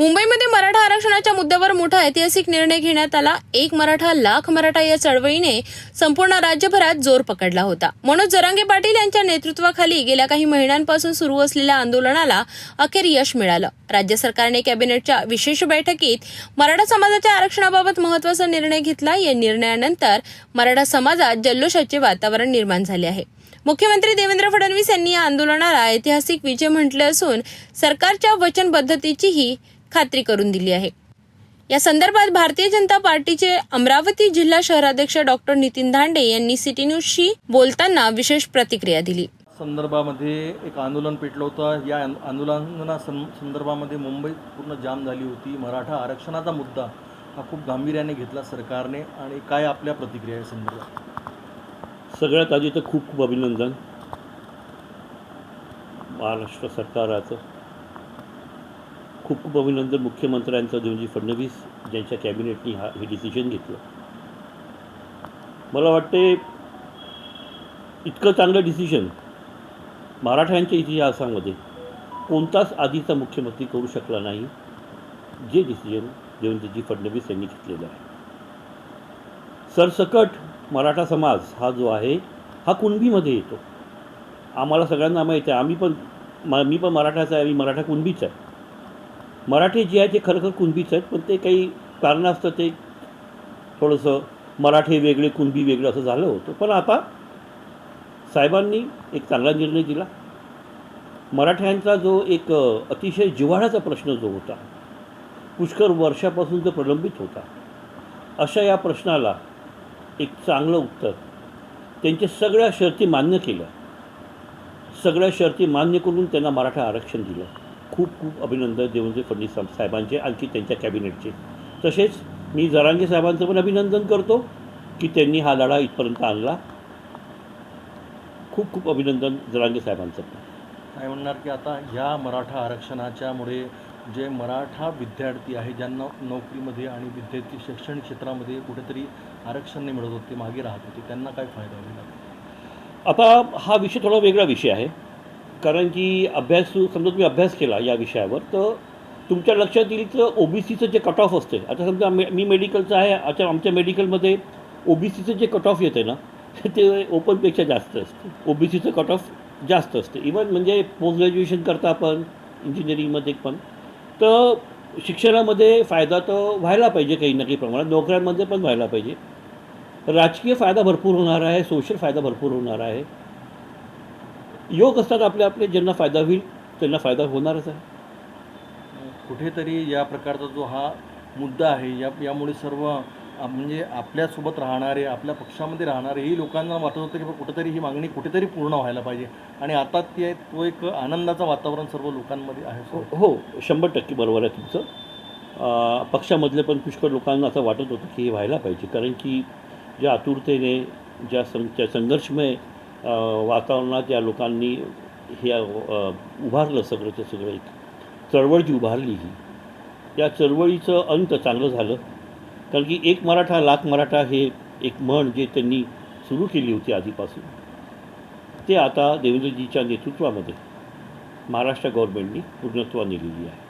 मुंबईमध्ये मराठा आरक्षणाच्या मुद्द्यावर मोठा ऐतिहासिक निर्णय घेण्यात आला. एक मराठा लाख मराठा या चळवळीने संपूर्ण राज्यभरात जोर पकडला होता. मनोज जरांगे पाटील यांच्या नेतृत्वाखाली गेल्या काही महिन्यांपासून सुरू असलेल्या आंदोलनाला अखेर यश मिळालं. राज्य सरकारने कॅबिनेटच्या विशेष बैठकीत मराठा समाजाच्या आरक्षणाबाबत महत्त्वाचा निर्णय घेतला. या निर्णयानंतर मराठा समाजात जल्लोषाचे वातावरण निर्माण झाले आहे. मुख्यमंत्री देवेंद्र फडणवीस यांनी या आंदोलनाला ऐतिहासिक विजय म्हटले असून सरकारच्या वचनबद्धतेचीही खात्री करून दिली आहे. या संदर्भात भारतीय जनता पार्टीचे अमरावती जिल्हा शहराध्यक्ष डॉक्टर नितीन धांडे यांनी सिटी न्यूजशी बोलताना विशेष प्रतिक्रिया दिली. संदर्भामध्ये एक आंदोलन पेटलं होतं. या आंदोलना सं संदर्भामध्ये मुंबई पूर्ण जाम झाली होती. मराठा आरक्षणाचा मुद्दा हा खूप गांभीर्याने घेतला सरकारने आणि काय आपल्या प्रतिक्रिया या संदर्भात? सगळ्यात आधी तर खूप खूप अभिनंदन. महाराष्ट्र सरकाराचं खूप खूप अभिनंदन मुख्यमंत्र्यांचं देवेंद्र फडणवीस ज्यांच्या कॅबिनेटनी हा हे डिसिजन घेतलं. मला वाटते इतकं चांगलं डिसिजन मराठ्यांच्या इतिहासामध्ये कोणताच आधीचा मुख्यमंत्री करू शकला नाही जे डिसिजन देवेंद्रजी फडणवीस यांनी घेतलेलं आहे. सरसकट मराठा समाज हा जो आहे हा कुणबीमध्ये येतो. आम्हाला सगळ्यांना माहीत आहे आम्ही पण मी पण मराठाचा आहे मी मराठा कुणबीच आहे. मराठी जे आहे ते खरं खरं कुणबीच आहेत पण ते काही कारणास्तव असतं ते थोडंसं मराठी वेगळे कुणबी वेगळं असं झालं होतं. पण आता साहेबांनी एक चांगला निर्णय दिला. मराठ्यांचा जो एक अतिशय जिव्हाळ्याचा प्रश्न जो होता पुष्कळ वर्षापासून जो प्रलंबित होता. अशा या प्रश्नाला एक चांगलं उत्तर त्यांच्या सगळ्या शर्ती मान्य केल्या. सगळ्या शर्ती मान्य करून त्यांना मराठा आरक्षण दिलं. खूप खूप अभिनंदन देवेंद्र फडणवीस साहेब- साहेबांचे आणखी त्यांच्या कॅबिनेटचे. तसेच मी जरांगे साहेबांचं पण अभिनंदन करतो की त्यांनी हा लढा इथपर्यंत आणला. खूप खूप अभिनंदन जरांगे साहेबांचं पण. काय म्हणणार की आता ह्या मराठा आरक्षणाच्यामुळे जे मराठा विद्यार्थी आहे ज्यांना नोकरीमध्ये आणि विद्यार्थी शैक्षणिक क्षेत्रामध्ये कुठेतरी आरक्षण नाही मिळत होते मागे राहत होते त्यांना काय फायदा होईल आता हा विषय थोडा वेगळा विषय आहे. कारण की अभ्यास समजा तुम्ही अभ्यास केला या विषयावर तर तुमच्या लक्षात येईल तर ओ बी सीचं जे कट ऑफ असते आता समजा मे मी मेडिकलचं आहे आता आमच्या मेडिकलमध्ये ओ बी सीचं जे कट ऑफ येते ना ते ओपनपेक्षा जास्त असते. ओ बी सीचं कट ऑफ जास्त असते. इवन म्हणजे पोस्ट ग्रॅज्युएशन करता पण इंजिनिअरिंगमध्ये पण. तर शिक्षणामध्ये फायदा तर व्हायला पाहिजे काही ना काही प्रमाणात. नोकऱ्यांमध्ये पण व्हायला पाहिजे. राजकीय फायदा भरपूर होणार आहे सोशल फायदा भरपूर होणार आहे. योग असतात आपले आपले ज्यांना फायदा होईल त्यांना फायदा होणारच आहे. कुठेतरी या प्रकारचा जो हा मुद्दा आहे या यामुळे सर्व म्हणजे आपल्यासोबत राहणारे आपल्या पक्षामध्ये राहणारेही लोकांना वाटत होतं की कुठेतरी ही मागणी कुठेतरी पूर्ण व्हायला पाहिजे. आणि आता ते तो एक आनंदाचं वातावरण सर्व लोकांमध्ये आहे हो हो शंभर टक्के बरोबर आहे तुमचं. पक्षामधले पण पुष्कळ लोकांना असं वाटत होतं की हे व्हायला पाहिजे. कारण की ज्या आतुरतेने ज्या सं संघर्षमय वातावरणात या लोकांनी हे उभारलं उभारलं सगळंचं सगळं एक. चळवळ जी उभारली ही या चळवळीचं अंत चांगलं झालं. कारण की एक मराठा लाख मराठा हे एक म्हण जे त्यांनी सुरू केली होती आधीपासून ते आता देवेंद्रजीच्या नेतृत्वामध्ये महाराष्ट्र गव्हर्नमेंटनी पूर्णत्वा नेलेली आहे.